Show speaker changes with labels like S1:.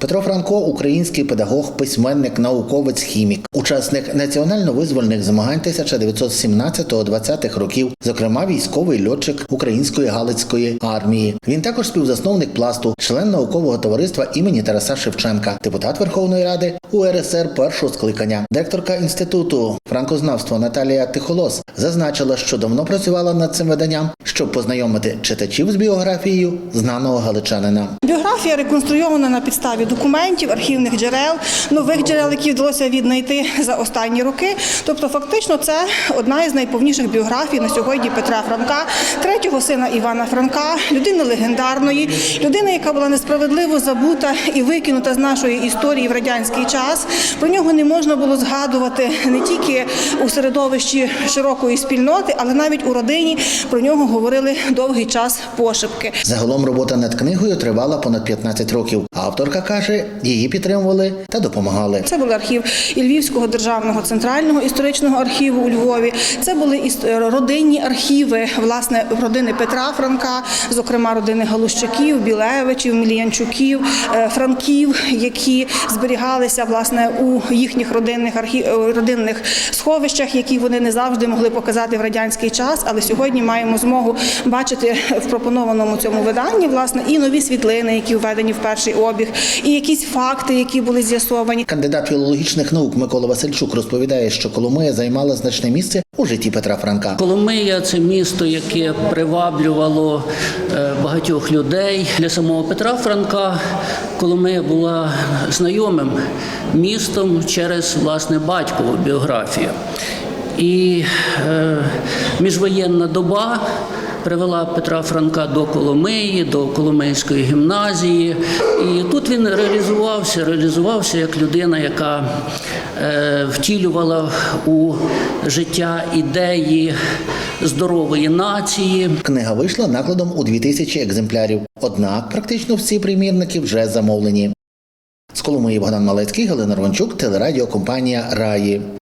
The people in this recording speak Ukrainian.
S1: Петро Франко український педагог, письменник, науковець, хімік, учасник національно-визвольних змагань 1917-20-х років, зокрема військовий льотчик української галицької армії. Він також співзасновник пласту, член наукового товариства імені Тараса Шевченка, депутат Верховної Ради УРСР першого скликання, директорка інституту франкознавства Наталія Тихолос зазначила, що давно працювала над цим виданням, щоб познайомити читачів з біографією знаного галичанина.
S2: Біографія реконструйована на підставі документів, архівних джерел, нових джерел, які вдалося віднайти за останні роки. Тобто, фактично, це одна із найповніших біографій на сьогодні Петра Франка, третього сина Івана Франка, людини легендарної, людини, яка була несправедливо забута і викинута з нашої історії в радянський час. Про нього не можна було згадувати не тільки у середовищі широкої спільноти, але навіть у родині про нього говорили довгий час пошепки.
S1: Загалом робота над книгою тривала понад 15 років. Авторка каже, її підтримували та допомагали.
S2: Це був архів і Львівського державного центрального історичного архіву у Львові. Це були іс- родинні архіви власне родини Петра Франка, зокрема родини Галущаків, Білевичів, Міліянчуків, е, Франків, які зберігалися власне у їхніх родинних архів родинних сховищах, які вони не завжди могли показати в радянський час. Але сьогодні маємо змогу бачити в пропонованому цьому виданні власне і нові світлини, які введені в перший обіг, і якісь факти, які були з'ясовані.
S1: Кандидат філологічних наук Микола Васильчук розповідає, що Коломия займала значне місце у житті Петра Франка.
S3: Коломия це місто, яке приваблювало е, багатьох людей. Для самого Петра Франка Коломия була знайомим містом через власне батькову біографію. І е, міжвоєнна доба привела Петра Франка до Коломиї, до Коломийської гімназії. І тут він реалізувався, реалізувався як людина, яка е, втілювала у життя ідеї здорової нації.
S1: Книга вийшла накладом у 2000 екземплярів. Однак практично всі примірники вже замовлені. З Коломиї Богдан Малецький, Галина Рванчук, телерадіокомпанія Раї.